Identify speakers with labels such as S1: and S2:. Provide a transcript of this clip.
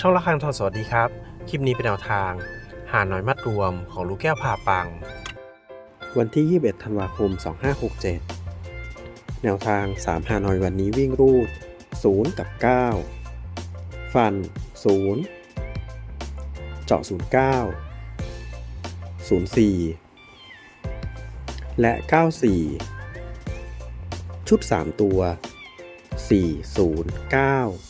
S1: ช่องละครังทอนสวัสดีครับ คลิปนี้เป็นแนวทาง หาหน้อยมัดรวมของลูกแก้วผ่าปัง วันที่ 21ธันวาคม 2567 แนวทาง 3 หาหน้อยวันนี้วิ่งรูด 0 กับ 9 ฟัน 0 เจาะ 09 04 และ 94 ชุด 3 ตัว 409